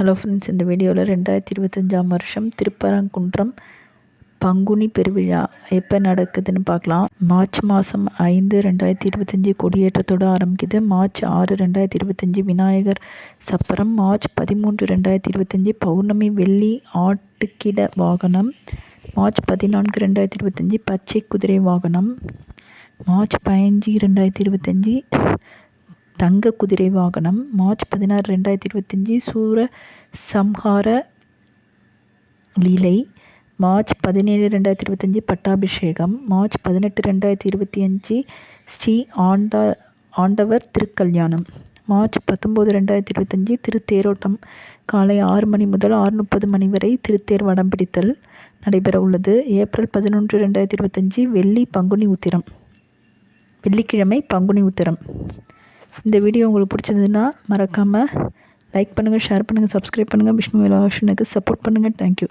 Hello friends இந்த வீடியோவில் ரெண்டாயிரத்தி இருபத்தஞ்சாம் வருஷம் திருப்பரங்குன்றம் பங்குனி பெருவிழா எப்போ நடக்குதுன்னு பார்க்கலாம். மார்ச் மாதம் ஐந்து ரெண்டாயிரத்தி இருபத்தஞ்சி கொடியேற்றத்தோடு ஆரம்பிக்குது. மார்ச் ஆறு ரெண்டாயிரத்தி இருபத்தஞ்சி விநாயகர் சப்பரம். மார்ச் பதிமூன்று ரெண்டாயிரத்தி இருபத்தஞ்சி பௌர்ணமி வெள்ளி ஆட்டுக்கிட வாகனம். மார்ச் பதினான்கு ரெண்டாயிரத்தி இருபத்தஞ்சி பச்சை குதிரை வாகனம். மார்ச் பதினஞ்சு ரெண்டாயிரத்தி இருபத்தஞ்சி தங்க குதிரை வாகனம் மார்ச் பதினாறு ரெண்டாயிரத்தி இருபத்தஞ்சி சூர சம்ஹார லீலை மார்ச் பதினேழு ரெண்டாயிரத்தி இருபத்தஞ்சி பட்டாபிஷேகம் மார்ச் பதினெட்டு ரெண்டாயிரத்தி இருபத்தி அஞ்சு ஸ்ரீ ஆண்டா ஆண்டவர் திருக்கல்யாணம் மார்ச் பத்தொம்போது ரெண்டாயிரத்தி இருபத்தஞ்சி திருத்தேரோட்டம் காலை ஆறு மணி முதல் ஆறு முப்பது மணி வரை திருத்தேர் வடம் பிடித்தல் நடைபெற உள்ளது. ஏப்ரல் பதினொன்று ரெண்டாயிரத்தி இருபத்தஞ்சி வெள்ளி பங்குனி உத்திரம் வெள்ளிக்கிழமை பங்குனி உத்திரம். இந்த வீடியோ உங்களுக்கு பிடிச்சிருந்ததுன்னா மறக்காமல் லைக் பண்ணுங்கள் ஷேர் பண்ணுங்கள் சப்ஸ்கிரைப் பண்ணுங்கள் விஷ்ணு விலாஷனுக்கு சப்போர்ட் பண்ணுங்கள் தேங்க்யூ